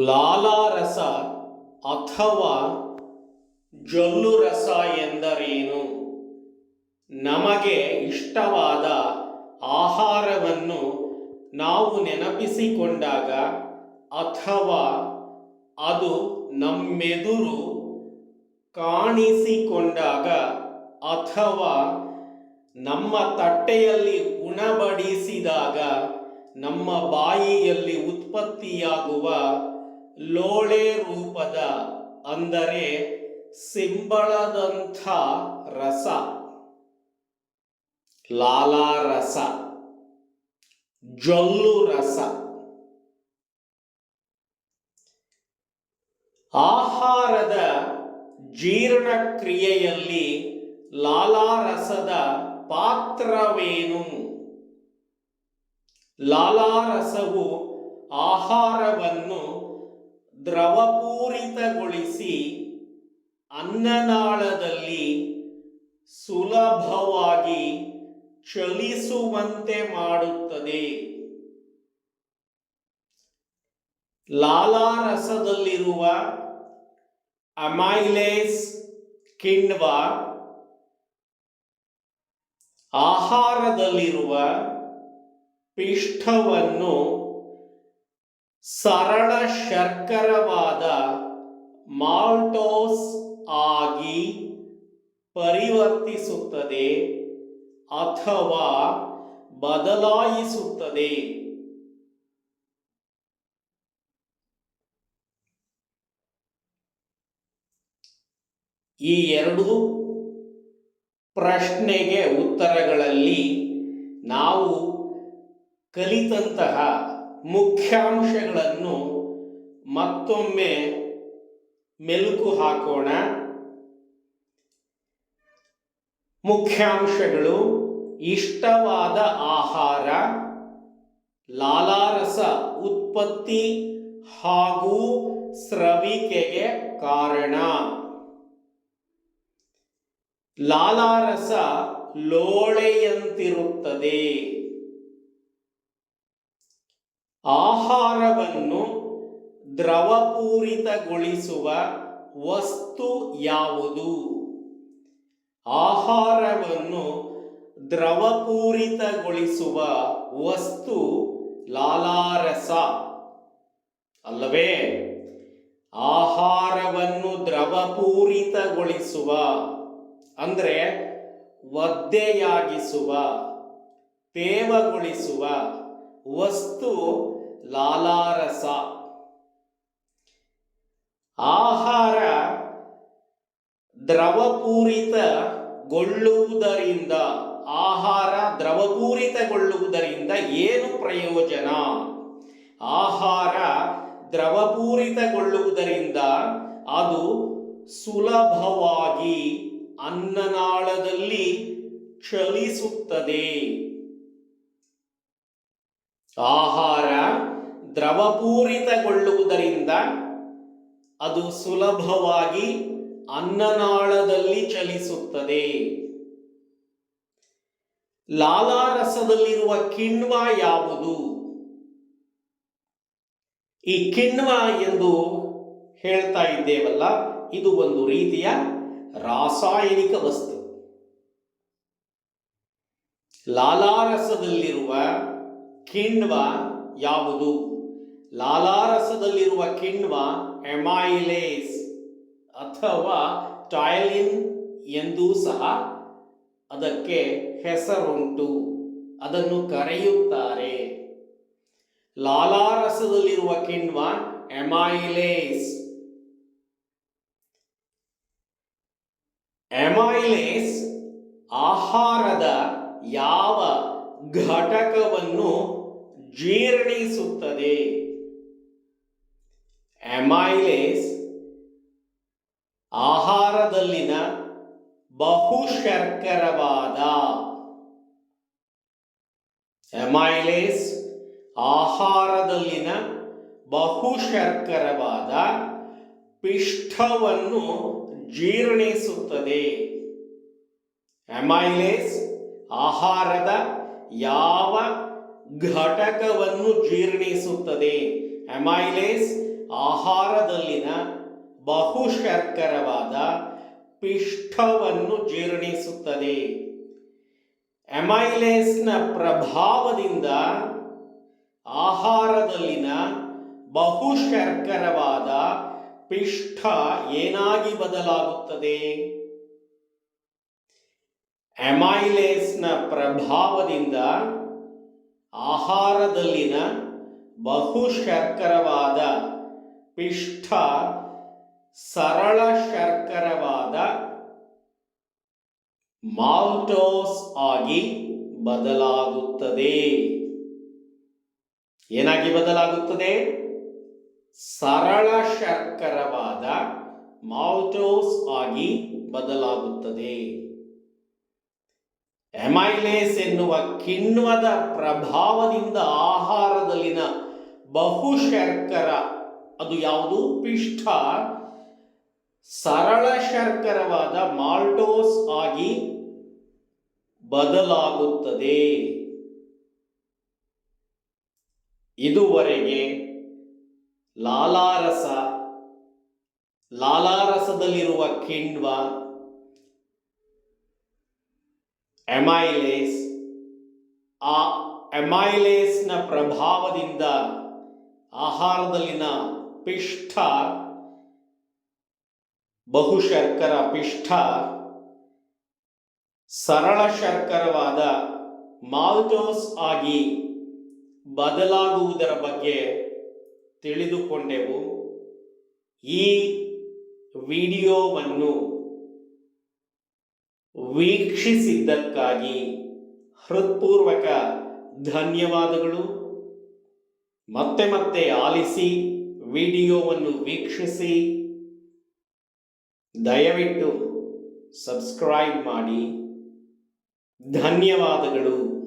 ಲಾಲಾರಸ ಅಥವಾ ಜೊಲ್ಲು ರಸ ಎಂದರೇನು? ನಮಗೆ ಇಷ್ಟವಾದ ಆಹಾರವನ್ನು ನಾವು ನೆನಪಿಸಿಕೊಂಡಾಗ ಅಥವಾ ಅದು ನಮ್ಮೆದುರು ಕಾಣಿಸಿಕೊಂಡಾಗ ಅಥವಾ ನಮ್ಮ ತಟ್ಟೆಯಲ್ಲಿ ಉಣಬಡಿಸಿದಾಗ ನಮ್ಮ ಬಾಯಿಯಲ್ಲಿ ಉತ್ಪತ್ತಿಯಾಗುವ ಲೋಳೆ ರೂಪದ ಅಂದರೆ ಸಿಂಬಳದಂಥ ರಸ. ಲಾಲಾರಸ. ಜೊಲ್ಲು ರಸ. ಆಹಾರದ ಜೀರ್ಣಕ್ರಿಯೆಯಲ್ಲಿ ಲಾಲಾರಸದ ಪಾತ್ರವೇನು? ಲಾಲಾರಸವು ಆಹಾರವನ್ನು ದ್ರವಪೂರಿತಗೊಳಿಸಿ ಅನ್ನನಾಳದಲ್ಲಿ ಸುಲಭವಾಗಿ ಚಲಿಸುವಂತೆ ಮಾಡುತ್ತದೆ. ಲಾಲಾರಸದಲ್ಲಿರುವ ಅಮೈಲೇಸ್ ಕಿಣ್ವ ಆಹಾರದಲ್ಲಿರುವ ಪಿಷ್ಟವನ್ನು ಸರಳ ಶರ್ಕರವಾದ ಮಾಲ್ಟೋಸ್ ಆಗಿ ಪರಿವರ್ತಿಸುತ್ತದೆ ಅಥವಾ ಬದಲಾಯಿಸುತ್ತದೆ. ಈ ಎರಡು ಪ್ರಶ್ನೆಗೆ ಉತ್ತರಗಳಲ್ಲಿ ನಾವು ಕಲಿತಂತಹ ಮುಖ್ಯಾಂಶಗಳನ್ನು ಮತ್ತೊಮ್ಮೆ ಮೆಲುಕು ಹಾಕೋಣ. ಮುಖ್ಯಾಂಶಗಳು ಇಷ್ಟವಾದ ಆಹಾರ ಲಾಲಾರಸ ಉತ್ಪತ್ತಿ ಹಾಗೂ ಸ್ರವಿಕೆಗೆ ಕಾರಣ. ಲಾಲಾರಸ ಲೋಳೆಯಂತಿರುತ್ತದೆ. ಆಹಾರವನ್ನು ದ್ರವಪೂರಿತಗೊಳಿಸುವ ವಸ್ತು ಯಾವುದು? ಆಹಾರವನ್ನು ದ್ರವಪೂರಿತಗೊಳಿಸುವ ವಸ್ತು ಲಾಲಾರಸ. ಅಲ್ಲವೇ? ಆಹಾರವನ್ನು ದ್ರವಪೂರಿತಗೊಳಿಸುವ ಅಂದರೆ ಒದ್ದೆಯಾಗಿಸುವ ತೇವಗೊಳಿಸುವ ವಸ್ತು ಲಾಲಾರಸ. ಆಹಾರ ದ್ರವಪೂರಿತಗೊಳ್ಳುವುದರಿಂದ ಆಹಾರ ದ್ರವಪೂರಿತಗೊಳ್ಳುವುದರಿಂದ ಏನು ಪ್ರಯೋಜನ? ಆಹಾರ ದ್ರವಪೂರಿತಗೊಳ್ಳುವುದರಿಂದ ಅದು ಸುಲಭವಾಗಿ ಅನ್ನನಾಳದಲ್ಲಿ ಚಲಿಸುತ್ತದೆ. ಆಹಾರ ದ್ರವಪೂರಿತಗೊಳ್ಳುವುದರಿಂದ ಅದು ಸುಲಭವಾಗಿ ಅನ್ನನಾಳದಲ್ಲಿ ಚಲಿಸುತ್ತದೆ. ಲಾಲಾರಸದಲ್ಲಿರುವ ಕಿಣ್ವ ಯಾವುದು? ಈ ಕಿಣ್ವ ಎಂದು ಹೇಳ್ತಾ ಇದ್ದೇವಲ್ಲ, ಇದು ಒಂದು ರೀತಿಯ ರಾಸಾಯನಿಕ ವಸ್ತು. ಲಾಲಾರಸದಲ್ಲಿರುವ ಕಿಣ್ವ ಯಾವುದು? ಲಾಲಾರಸದಲ್ಲಿರುವ ಕಿಣ್ವ ಎಮೈಲೇಸ್ ಅಥವಾ ಟಾಯ್ಲಿನ್ ಎಂದೂ ಸಹ ಅದಕ್ಕೆ ಹೆಸರುಂಟು. ಅದನ್ನು ಕರೆಯುತ್ತಾರೆ. ಲಾಲಾರಸದಲ್ಲಿರುವ ಕಿಣ್ವ ಎಮೈಲೇಸ್ ಎಮೈಲೇಸ್ ಆಹಾರದ ಯಾವ ಘಟಕವನ್ನು ಜೀರ್ಣಿಸುತ್ತದೆ. ಎಮೈಲೇಸ್ ಆಹಾರದಲ್ಲಿನ ಬಹುಶರ್ಕರವಾದ ಎಮೈಲೇಸ್ ಆಹಾರದಲ್ಲಿನ ಬಹುಶರ್ಕರವಾದ ಪಿಷ್ಟವನ್ನು ಜೀರ್ಣಿಸುತ್ತದೆ. ಎಮೈಲೇಸ್ ಆಹಾರದ ಯಾವ ಘಟಕವನ್ನು ಜೀರ್ಣಿಸುತ್ತದೆ. ಅಮೈಲೇಸ್ ಆಹಾರದಲ್ಲಿನ ಬಹುಶರ್ಕರವಾದ ಪಿಷ್ಟವನ್ನು ಜೀರ್ಣಿಸುತ್ತದೆ. ಎಮೈಲೇಸ್ನ ಪ್ರಭಾವದಿಂದ ಆಹಾರದಲ್ಲಿನ ಬಹುಶರ್ಕರವಾದ ಪಿಷ್ಟ ಏನಾಗಿ ಬದಲಾಗುತ್ತದೆ? ಎಮೈಲೇಸ್ನ ಪ್ರಭಾವದಿಂದ ಆಹಾರದಲ್ಲಿನ ಬಹುಶರ್ಕರವಾದ, ಪಿಷ್ಟ, ಸರಳ ಶರ್ಕರವಾದ ಮಾಲ್ಟೋಸ್ ಆಗಿ ಬದಲಾಗುತ್ತದೆ. ಏನಾಗಿ ಬದಲಾಗುತ್ತದೆ? ಸರಳ ಶರ್ಕರವಾದ ಮಾಲ್ಟೋಸ್ ಆಗಿ ಬದಲಾಗುತ್ತದೆ. ಎಮೈಲೇಸ್ ಎನ್ನುವ ಕಿಣ್ವದ ಪ್ರಭಾವದಿಂದ ಆಹಾರದಲ್ಲಿನ ಬಹುಶರ್ಕರ, ಅದು ಯಾವುದು? ಪಿಷ್ಟ ಸರಳ ಶರ್ಕರವಾದ ಮಾಲ್ಟೋಸ್ ಆಗಿ ಬದಲಾಗುತ್ತದೆ. ಇದುವರೆಗೆ ಲಾಲಾರಸ, ಲಾಲಾರಸದಲ್ಲಿರುವ ಕಿಣ್ವ ಎಮೈಲೇಸ್. ಆ ಎಮೈಲೇಸ್ನ ಪ್ರಭಾವದಿಂದ ಆಹಾರದಲ್ಲಿನ ಪಿಷ್ಟ, ಬಹುಶರ್ಕರ ಪಿಷ್ಟ, ಸರಳ ಶರ್ಕರವಾದ ಮಾಲ್ಟೋಸ್ ಆಗಿ ಬದಲಾಗುವುದರ ಬಗ್ಗೆ ತಿಳಿದುಕೊಂಡೆವು. ಈ ವಿಡಿಯೋವನ್ನು ವೀಕ್ಷಿಸಿದ್ದಕ್ಕಾಗಿ ಹೃತ್ಪೂರ್ವಕ ಧನ್ಯವಾದಗಳು. ಮತ್ತೆ ಮತ್ತೆ ಆಲಿಸಿ ವಿಡಿಯೋವನ್ನು ವೀಕ್ಷಿಸಿ. ದಯವಿಟ್ಟು ಸಬ್ಸ್ಕ್ರೈಬ್ ಮಾಡಿ. ಧನ್ಯವಾದಗಳು.